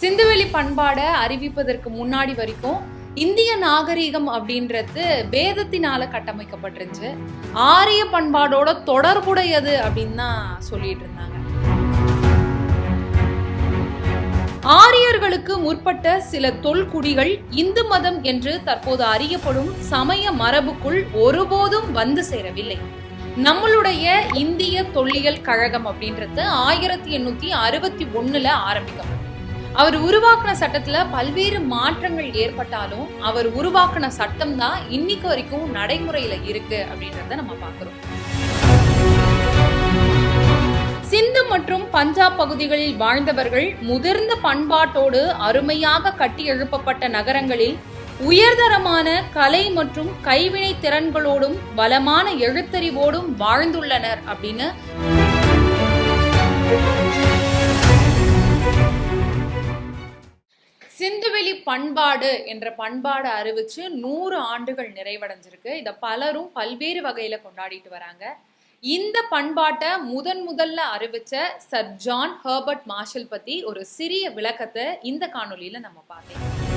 சிந்துவெளி பண்பாடை அறிவிப்பதற்கு முன்னாடி வரைக்கும் இந்திய நாகரீகம் அப்படின்றது வேதத்தினால கட்டமைக்கப்பட்டிருந்துச்சு. ஆரிய பண்பாடோட தொடர்புடையது அப்படின்னு தான் சொல்லிட்டு இருந்தாங்க. ஆரியர்களுக்கு முற்பட்ட சில தொல்குடிகள் இந்து மதம் என்று தற்போது அறியப்படும் சமய மரபுக்குள் ஒருபோதும் வந்து சேரவில்லை. நம்மளுடைய இந்திய தொல்லியல் கழகம் அப்படின்றது ஆயிரத்தி எண்ணூத்தி அறுபத்தி ஒண்ணுல ஆரம்பிக்கப்படும் அவர் உருவாக்குன சட்டத்துல பல்வேறு மாற்றங்கள் ஏற்பட்டாலும் அவர் உருவாக்குன சட்டம் தான் இன்னைக்கு வரைக்கும் நடைமுறையில இருக்கு அப்படின்றத நம்ம பாக்குறோம் சிந்து மற்றும் பஞ்சாப் பகுதிகளில் வாழ்ந்தவர்கள் முதிர்ந்த பண்பாட்டோடு அருமையாக கட்டி எழுப்பப்பட்ட நகரங்களில் உயர்தரமான கலை மற்றும் கைவினை திறன்களோடும் வளமான எழுத்தறிவோடும் வாழ்ந்துள்ளனர் அப்படின்னு சிந்துவெளி பண்பாடு என்ற பண்பாடு அறிவிச்சு நூறு ஆண்டுகள் நிறைவடைஞ்சிருக்கு. இதை பலரும் பல்வேறு வகையில கொண்டாடிட்டு வராங்க. இந்த பண்பாட்டை முதன் முதல்ல அறிவிச்ச சர் ஜான் ஹர்பர்ட் மார்ஷல் பத்தி ஒரு சிறிய விளக்கத்தை இந்த காணொலியில் நம்ம பார்த்தோம்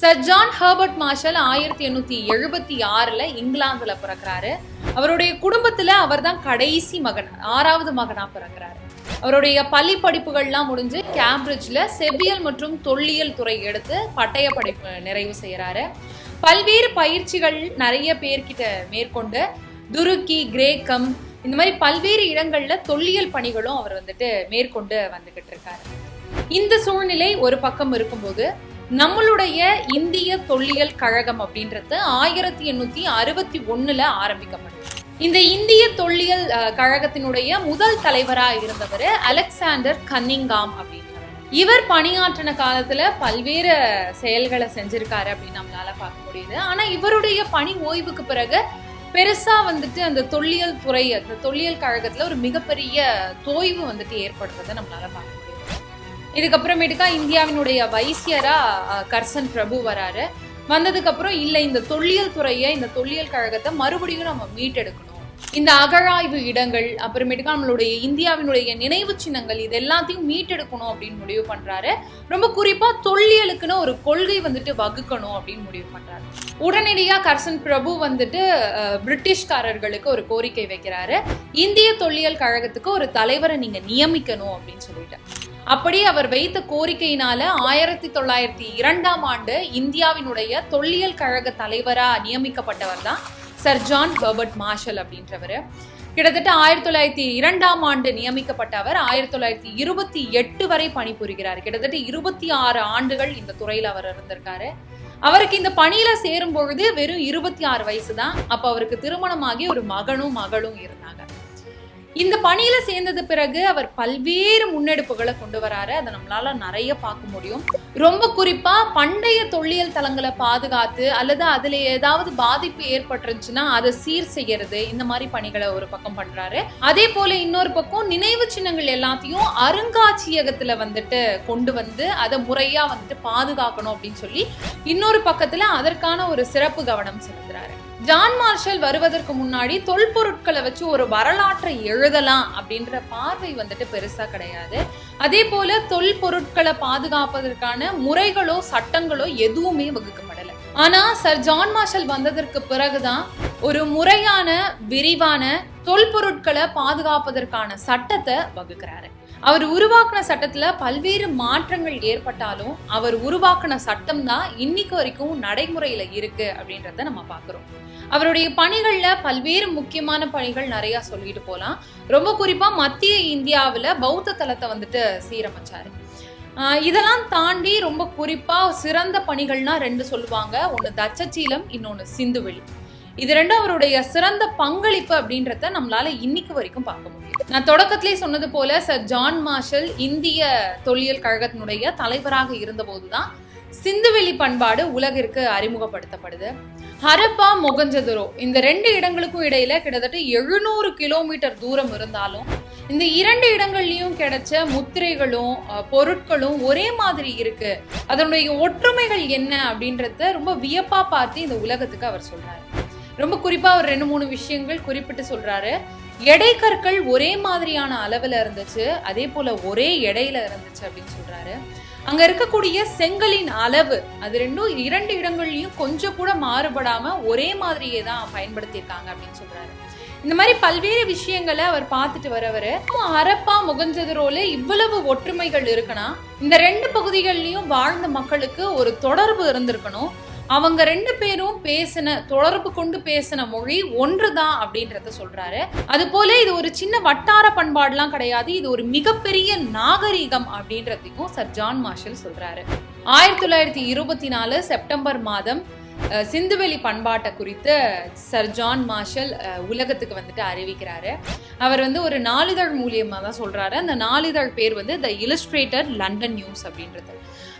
சர் ஜான் ஹெர்பர்ட் மார்ஷல் ஆயிரத்தி எண்ணூத்தி எழுபத்தி ஆறுல இங்கிலாந்துல பிறக்கிறாரு. அவருடைய குடும்பத்துல அவர் தான் கடைசி மகன் ஆறாவது மகனா பிறக்கிறாரு. அவருடைய பள்ளி படிப்புகள்லாம் முடிஞ்சு கேம்பிரிட்ஜ்ல செவ்வியல் மற்றும் தொல்லியல் துறை எடுத்து பட்டய படிப்பு நிறைவு செய்கிறாரு பல்வேறு பயிற்சிகள் நிறைய பேர்கிட்ட மேற்கொண்டு துருக்கி கிரேக்கம் இந்த மாதிரி பல்வேறு இடங்கள்ல தொல்லியல் பணிகளும் அவர் வந்துட்டு மேற்கொண்டு வந்துகிட்டு இருக்காரு. இந்த சூழ்நிலை ஒரு பக்கம் இருக்கும்போது நம்மளுடைய இந்திய தொல்லியல் கழகம் அப்படின்றது ஆயிரத்தி எண்ணூத்தி அறுபத்தி ஒண்ணுல ஆரம்பிக்கப்பட்டது. இந்த இந்திய தொல்லியல் கழகத்தினுடைய முதல் தலைவராக இருந்தவர் அலெக்சாண்டர் கன்னிங்காம் அப்படின்றவர் இவர் பணியாற்றின காலத்துல பல்வேறு செயல்களை செஞ்சிருக்காரு அப்படின்னு நம்மளால பார்க்க முடியுது. ஆனா இவருடைய பணி ஓய்வுக்கு பிறகு பெருசா வந்துட்டு அந்த தொல்லியல் துறை அந்த தொல்லியல் கழகத்துல ஒரு மிகப்பெரிய தோய்வு வந்துட்டு ஏற்படுறதை நம்மளால பார்க்க இதுக்கப்புறமேட்டுக்கா இந்தியாவினுடைய வைசியரா கர்சன் பிரபு வராரு. வந்ததுக்கப்புறம் இல்லை இந்த தொல்லியல் துறையை இந்த தொல்லியல் கழகத்தை மறுபடியும் நம்ம மீட்டெடுக்கணும். இந்த அகழாய்வு இடங்கள் அப்புறமேட்டுக்கா நம்மளுடைய இந்தியாவினுடைய நினைவு சின்னங்கள் இது எல்லாத்தையும் மீட்டெடுக்கணும் அப்படின்னு முடிவு பண்றாரு. ரொம்ப குறிப்பா தொல்லியலுக்குன்னு ஒரு கொள்கை வந்துட்டு வகுக்கணும் அப்படின்னு முடிவு பண்றாரு. உடனடியா கர்சன் பிரபு வந்துட்டு பிரிட்டிஷ்காரர்களுக்கு ஒரு கோரிக்கை வைக்கிறாரு. இந்திய தொல்லியல் கழகத்துக்கு ஒரு தலைவரை நீங்க நியமிக்கணும் அப்படின்னு சொல்லிட்டு. அப்படி அவர் வைத்த கோரிக்கையினால ஆயிரத்தி தொள்ளாயிரத்தி இரண்டாம் ஆண்டு இந்தியாவினுடைய தொல்லியல் கழக தலைவராக நியமிக்கப்பட்டவர் தான் சர் ஜான் ஹெர்பர்ட் மார்ஷல் அப்படின்றவர். கிட்டத்தட்ட ஆயிரத்தி தொள்ளாயிரத்தி இரண்டாம் ஆண்டு நியமிக்கப்பட்ட அவர் ஆயிரத்தி தொள்ளாயிரத்தி இருபத்தி எட்டு வரை பணிபுரிகிறார். கிட்டத்தட்ட இருபத்தி ஆறு ஆண்டுகள் இந்த துறையில் அவர் இருந்திருக்காரு. அவருக்கு இந்த பணியில சேரும் பொழுது வெறும் இருபத்தி ஆறு வயசு தான். அப்ப அவருக்கு திருமணமாகி ஒரு மகனும் மகளும் இருந்தார் இந்த பணியில சேர்ந்தது பிறகு அவர் பல்வேறு முன்னெடுப்புகளை கொண்டு வராரு. அதை நம்மளால நிறைய பார்க்க முடியும். ரொம்ப குறிப்பா பண்டைய தொல்லியல் தலங்களை பாதுகாத்து அல்லது அதுல ஏதாவது பாதிப்பு ஏற்பட்டுருச்சுன்னா அதை சீர் செய்யறது இந்த மாதிரி பணிகளை ஒரு பக்கம் பண்றாரு. அதே போல இன்னொரு பக்கம் நினைவு சின்னங்கள் எல்லாத்தையும் அருங்காட்சியகத்துல வந்துட்டு கொண்டு வந்து அதை முறையா வந்துட்டு பாதுகாக்கணும் அப்படின்னு சொல்லி இன்னொரு பக்கத்துல அதற்கான ஒரு சிறப்பு கவனம் செலுத்துறாரு. ஜான் மார்ஷல் வருவதற்கு முன்னாடி தொல்பொருட்களை வச்சு ஒரு வரலாற்றை எழுதலாம் அப்படின்ற பார்வை வந்துட்டு பெருசா கிடையாது. அதே போல தொல்பொருட்களை பாதுகாப்பதற்கான முறைகளோ சட்டங்களோ எதுவுமே வகுக்கப்படலை. ஆனா சர் ஜான் மார்ஷல் வந்ததற்கு பிறகுதான் ஒரு முறையான விரிவான தொல்பொருட்களை பாதுகாப்பதற்கான சட்டத்தை வகுக்கிறாரு. அவர் உருவாக்குன சட்டத்தில் பல்வேறு மாற்றங்கள் ஏற்பட்டாலும் அவர் உருவாக்குன சட்டம் தான் இன்னைக்கு வரைக்கும் நடைமுறையில் இருக்கு அப்படின்றத நம்ம பார்க்குறோம் அவருடைய பணிகளில் பல்வேறு முக்கியமான பணிகள் நிறையா சொல்லிட்டு போகலாம் ரொம்ப குறிப்பாக மத்திய இந்தியாவில் பௌத்த தலத்தை வந்துட்டு சீரமைச்சாரு. இதெல்லாம் தாண்டி ரொம்ப குறிப்பாக சிறந்த பணிகள்னா ரெண்டு சொல்லுவாங்க. ஒன்று தச்சசீலம் இன்னொன்று சிந்துவெளி. இது ரெண்டும் அவருடைய சிறந்த பங்களிப்பு அப்படின்றத நம்மளால இன்னைக்கு வரைக்கும் பார்க்க முடியும். நான் தொடக்கத்திலே சொன்னது போல சர் ஜான் மார்ஷல் இந்திய தொல்லியல் கழகத்தினுடைய தலைவராக இருந்தபோதுதான் சிந்துவெளி பண்பாடு உலகிற்கு அறிமுகப்படுத்தப்படுது. ஹரப்பா மொகஞ்சதுரோ இந்த ரெண்டு இடங்களுக்கும் இடையில கிட்டத்தட்ட எழுநூறு கிலோமீட்டர் தூரம் இருந்தாலும் இந்த இரண்டு இடங்கள்லயும் கிடைச்ச முத்திரைகளும் பொருட்களும் ஒரே மாதிரி இருக்கு. அதனுடைய ஒற்றுமைகள் என்ன அப்படின்றத ரொம்ப வியப்பா பார்த்து இந்த உலகத்துக்கு அவர் சொல்றாரு. ரொம்ப குறிப்பாக ஒரு ரெண்டு மூணு விஷயங்கள் குறிப்பிட்டு சொல்கிறாரு எடை கற்கள் ஒரே மாதிரியான அளவில் இருந்துச்சு அதே போல் ஒரே எடையில இருந்துச்சு அப்படின்னு சொல்கிறாரு அங்கே இருக்கக்கூடிய செங்கலின் அளவு அது ரெண்டும் இரண்டு இடங்கள்லையும் கொஞ்சம் கூட மாறுபடாமல் ஒரே மாதிரியே தான் பயன்படுத்தியிருக்காங்க அப்படின்னு சொல்கிறாரு இந்த மாதிரி பல்வேறு விஷயங்களை அவர் பார்த்துட்டு வரவர் ஹரப்பா முகஞ்சதுரோல இவ்வளவு ஒற்றுமைகள் இருக்குன்னா இந்த ரெண்டு பகுதிகள்லயும் வாழ்ந்த மக்களுக்கு ஒரு தொடர்பு இருந்திருக்கணும். அவங்க ரெண்டு பேரும் பேசின தொடர்பு கொண்டு பேசின மொழி ஒன்றுதான் அப்படின்றத சொல்றாரு. அது போல இது ஒரு சின்ன வட்டார பண்பாடுலாம் கிடையாது. இது ஒரு மிகப்பெரிய நாகரீகம் அப்படின்றதையும் சர் ஜான் மார்ஷல் சொல்றாரு. ஆயிரத்தி தொள்ளாயிரத்தி இருபத்தி நாலு செப்டம்பர் மாதம் சிந்துவெளி பண்பாட்டை குறித்து சர் ஜான் மார்ஷல் உலகத்துக்கு வந்துட்டு அறிவிக்கிறாரு. அவர் வந்து ஒரு நாளிதழ் மூலியமாக தான் சொல்கிறாரு அந்த நாளிதழ் பேர் வந்து த இலஸ்ட்ரேட்டர் லண்டன் நியூஸ் அப்படின்றது.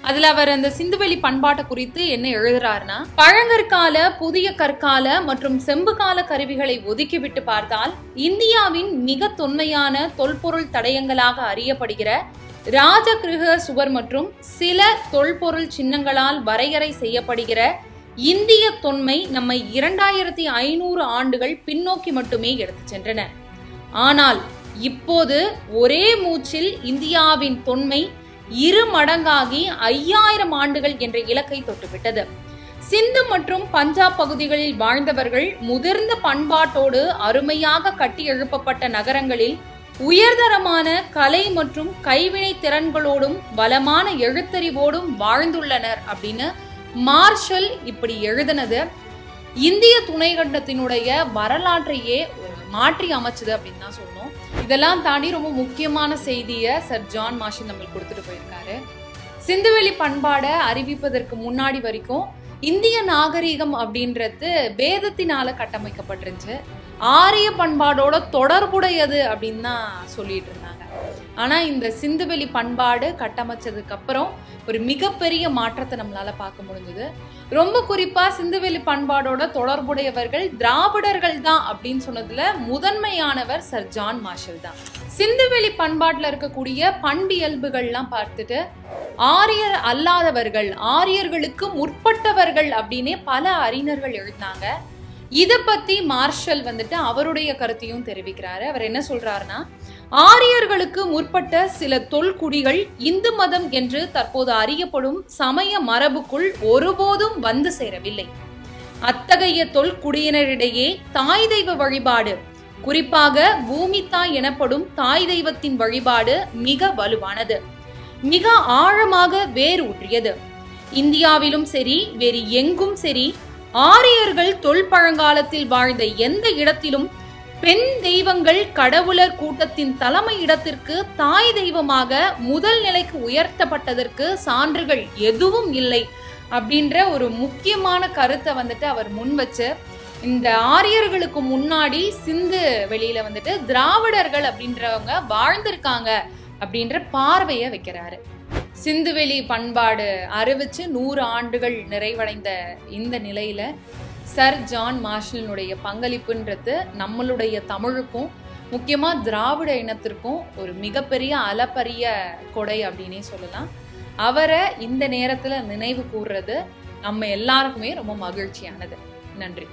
அதில் அவர் அந்த சிந்துவெளி பண்பாட்டை குறித்து என்ன எழுதுறாருன்னா பழங்கற்கால புதிய கற்கால மற்றும் செம்புகால கருவிகளை ஒதுக்கிவிட்டு பார்த்தால் இந்தியாவின் மிக தொன்மையான தொல்பொருள் தடயங்களாக அறியப்படுகிற ராஜகிருக சுவர் மற்றும் சில தொல்பொருள் சின்னங்களால் வரையறை செய்யப்படுகிற இந்திய தொன்மை நம்மை இரண்டாயிரத்தி ஐநூறு ஆண்டுகள் பின்னோக்கி மட்டுமே எடுத்துச் சென்றன. ஆனால் இப்போது ஒரே மூச்சில் இந்தியாவின் தொன்மை இரு மடங்காகி ஐயாயிரம் ஆண்டுகள் என்ற இலக்கை தொட்டுவிட்டது. சிந்து மற்றும் பஞ்சாப் பகுதிகளில் வாழ்ந்தவர்கள் முதிர்ந்த பண்பாட்டோடு அருமையாக கட்டி எழுப்பப்பட்ட நகரங்களில் உயர்தரமான கலை மற்றும் கைவினை திறன்களோடும் வளமான எழுத்தறிவோடும் வாழ்ந்துள்ளனர் அப்படின்னு மார்ஷல் இப்படி எழுதினது இந்திய துணை கண்டத்தினுடைய வரலாற்றையே மாற்றி அமைச்சது அப்படின்னு தான் சொல்லணும். இதெல்லாம் தாண்டி ரொம்ப முக்கியமான செய்தியை சர் ஜான் மார்ஷல் நம்மளுக்கு கொடுத்துட்டு போயிருக்காரு. சிந்துவெளி பண்பாடை அறிவிப்பதற்கு முன்னாடி வரைக்கும் இந்திய நாகரிகம் அப்படின்றது வேதத்தினால கட்டமைக்கப்பட்டிருந்துச்சு. ஆரிய பண்பாடோட தொடர்புடையது அப்படின்னு தான் சொல்லிட்டு இருந்தாங்க. ஆனால் இந்த சிந்துவெளி பண்பாடு கட்டமைச்சதுக்கு அப்புறம் ஒரு மிகப்பெரிய மாற்றத்தை நம்மளால பார்க்க முடிஞ்சது. ரொம்ப குறிப்பா சிந்துவெளி பண்பாடோட தொடர்புடையவர்கள் திராவிடர்கள் தான் அப்படின்னு சொன்னதுல முதன்மையானவர் சர் ஜான் மார்ஷல் தான். சிந்துவெளி பண்பாட்டில் இருக்கக்கூடிய பண்பியல்புகள்லாம் பார்த்துட்டு ஆரியர் அல்லாதவர்கள் ஆரியர்களுக்கு முற்பட்டவர்கள் அப்படின்னே பல அறிஞர்கள் எழுதினாங்க. இதை பத்தி மார்ஷல் வந்துட்டு அவருடைய கருத்தையும் தெரிவிக்கிறாரு. அவர் என்ன சொல்றாருன்னா ஆரியர்களுக்கு முற்பட்ட சில தொல்குடிகள் இந்து மதம் என்று தற்போது அறியப்படும் சமய மரபுக்குள் ஒருபோதும் வந்து சேரவில்லை. அத்தகைய தொல்குடியினரிடையே தாய் தெய்வ வழிபாடு குறிப்பாக பூமித்தாய் எனப்படும் தாய் தெய்வத்தின் வழிபாடு மிக வலுவானது. மிக ஆழமாக வேர் ஊற்றியது இந்தியாவிலும் சரி வேறு எங்கும் சரி ஆரியர்கள் தொல்பழங்காலத்தில் வாழ்ந்த எந்த இடத்திலும் பெண் தெய்வங்கள் கடவுளர் கூட்டத்தின் தலைமை இடத்திற்கு தாய் தெய்வமாக முதல் நிலைக்கு உயர்த்தப்பட்டதற்கு சான்றுகள் எதுவும் இல்லை அப்படின்ற ஒரு முக்கியமான கருத்தை வந்துட்டு அவர் முன் வச்சு இந்த ஆரியர்களுக்கு முன்னாடி சிந்து வெளியில வந்துட்டு திராவிடர்கள் அப்படின்றவங்க வாழ்ந்திருக்காங்க அப்படின்ற பார்வையை வைக்கிறாரு. சிந்துவெளி பண்பாடு அறிவிச்சு நூறு ஆண்டுகள் நிறைவடைந்த இந்த நிலையில சர் ஜான் மார்ஷலினுடைய பங்களிப்புன்றது நம்மளுடைய தமிழுக்கும் முக்கியமாக திராவிட இனத்திற்கும் ஒரு மிகப்பெரிய அலப்பரிய கொடை அப்படின்னே சொல்லலாம். அவரை இந்த நேரத்தில் நினைவு கூறுறது நம்ம எல்லாருக்குமே ரொம்ப மகிழ்ச்சியானது. நன்றி.